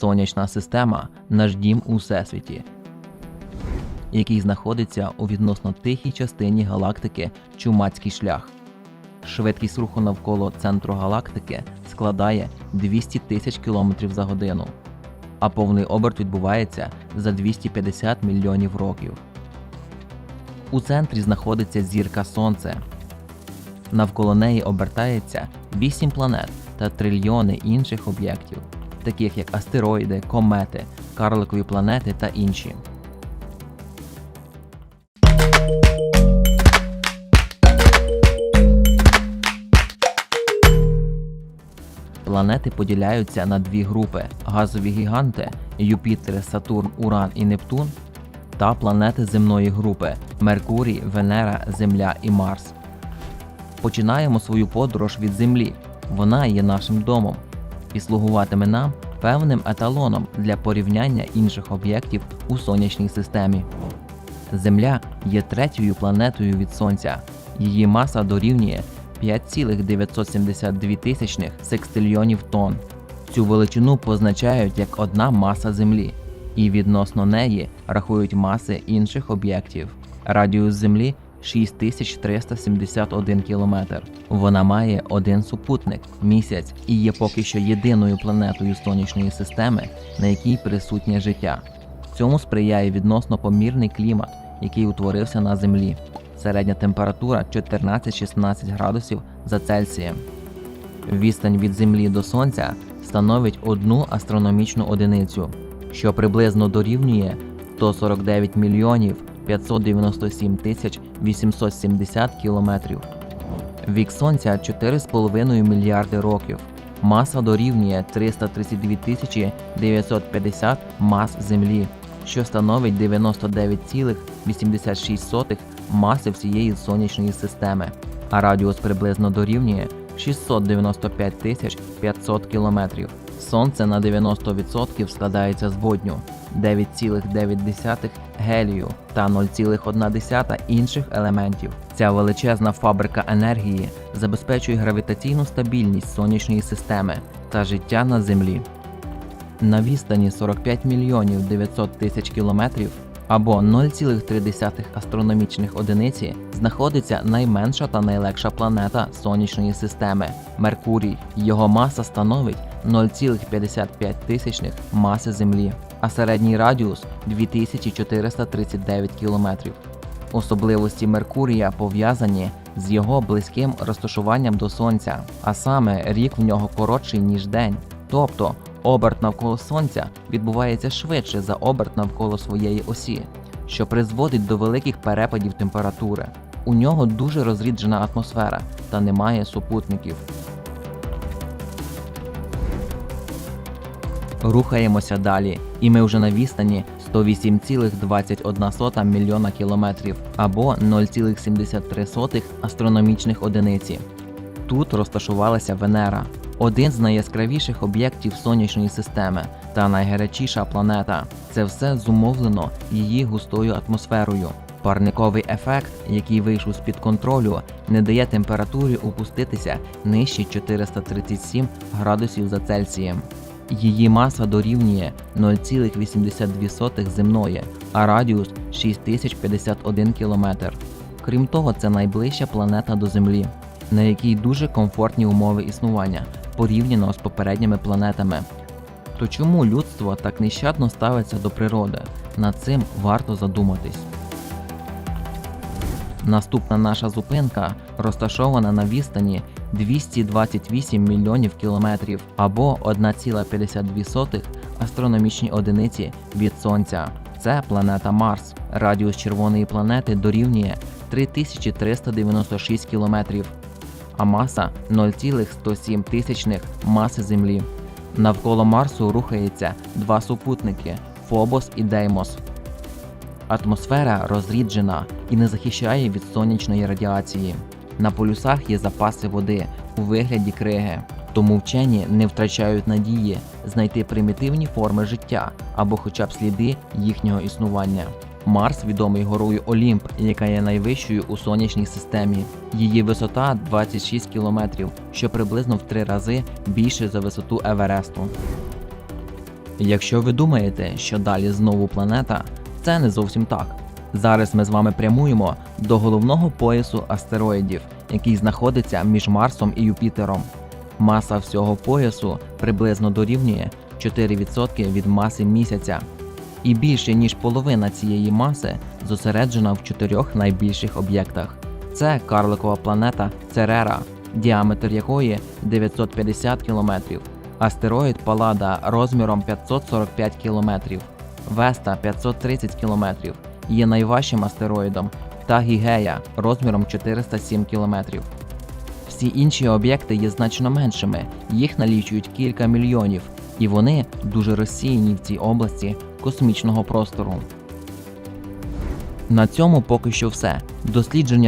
Сонячна система наш дім у всесвіті, який знаходиться у відносно тихій частині галактики Чумацький шлях. Швидкість руху навколо центру галактики складає 200 тисяч кілометрів за годину, а повний оберт відбувається за 250 мільйонів років. У центрі знаходиться зірка Сонце. Навколо неї обертається 8 планет та трильйони інших об'єктів, таких як астероїди, комети, карликові планети та інші. Планети поділяються на дві групи: газові гіганти Юпітер, Сатурн, Уран і Нептун та планети земної групи Меркурій, Венера, Земля і Марс. Починаємо свою подорож від Землі. Вона є нашим домом і слугуватиме нам певним еталоном для порівняння інших об'єктів у сонячній системі. Земля є третьою планетою від Сонця. Її маса дорівнює 5,972 тисячних секстильйонів тонн. Цю величину позначають як одна маса Землі, і відносно неї рахують маси інших об'єктів. Радіус Землі 6371 кілометр. Вона має один супутник місяць і є поки що єдиною планетою сонячної системи, на якій присутнє життя. Цьому сприяє відносно помірний клімат, який утворився на Землі. Середня температура 14-16 градусів за Цельсієм. Відстань від Землі до Сонця становить одну астрономічну одиницю, що приблизно дорівнює 149 мільйонів 597 тисяч 870 кілометрів. Вік Сонця 4,5 мільярди років. Маса дорівнює 332 тисячі 950 мас Землі, що становить 99,86 маси всієї сонячної системи, а радіус приблизно дорівнює 695 тисяч 500 кілометрів. Сонце на 90% складається з водню, 9,9 гелію та 0,1 інших елементів. Ця величезна фабрика енергії забезпечує гравітаційну стабільність сонячної системи та життя на Землі. На відстані 45 мільйонів 900 тисяч кілометрів або 0,3 астрономічних одиниці знаходиться найменша та найлегша планета сонячної системи Меркурій. Його маса становить 0,55 тисячних маси Землі, а середній радіус 2439 кілометрів. Особливості Меркурія пов'язані з його близьким розташуванням до Сонця, а саме рік в нього коротший ніж день. Тобто оберт навколо Сонця відбувається швидше за оберт навколо своєї осі, що призводить до великих перепадів температури. У нього дуже розріджена атмосфера та немає супутників. Рухаємося далі, і ми вже на відстані 108,21 мільйона кілометрів або 0,73 астрономічних одиниці. Тут розташувалася Венера, один з найяскравіших об'єктів сонячної системи та найгарячіша планета. Це все зумовлено її густою атмосферою. Парниковий ефект, який вийшов з під контролю, не дає температурі опуститися нижче 437 градусів за Цельсієм. Її маса дорівнює 0,82 земної, а радіус 6051 км. Крім того, це найближча планета до Землі, на якій дуже комфортні умови існування порівняно з попередніми планетами. То чому людство так нещадно ставиться до природи? Над цим варто задуматись. Наступна наша зупинка розташована на відстані 228 мільйонів кілометрів або 1,52 астрономічні одиниці від Сонця. Це планета Марс. Радіус червоної планети дорівнює 3396 кілометрів, а маса 0,107 тисячних маси Землі. Навколо Марсу рухається два супутники Фобос і Деймос. Атмосфера розріджена і не захищає від сонячної радіації. На полюсах є запаси води у вигляді криги, тому вчені не втрачають надії знайти примітивні форми життя або хоча б сліди їхнього існування. Марс відомий горою Олімп, яка є найвищою у сонячній системі. Її висота 26 кілометрів, що приблизно в три рази більше за висоту Евересту. Якщо ви думаєте, що далі знову планета, це не зовсім так. Зараз ми з вами прямуємо до головного поясу астероїдів, який знаходиться між Марсом і Юпітером. Маса всього поясу приблизно дорівнює 4% від маси місяця, і більше ніж половина цієї маси зосереджена в чотирьох найбільших об'єктах. Це карликова планета Церера, діаметр якої 950 км, астероїд Палада розміром 545 км, Веста 530 км, є найважчим астероїдом та Гігея розміром 407 км. Всі інші об'єкти є значно меншими, їх налічують кілька мільйонів, і вони дуже розсіяні в цій області космічного простору. На цьому поки що все. Дослідження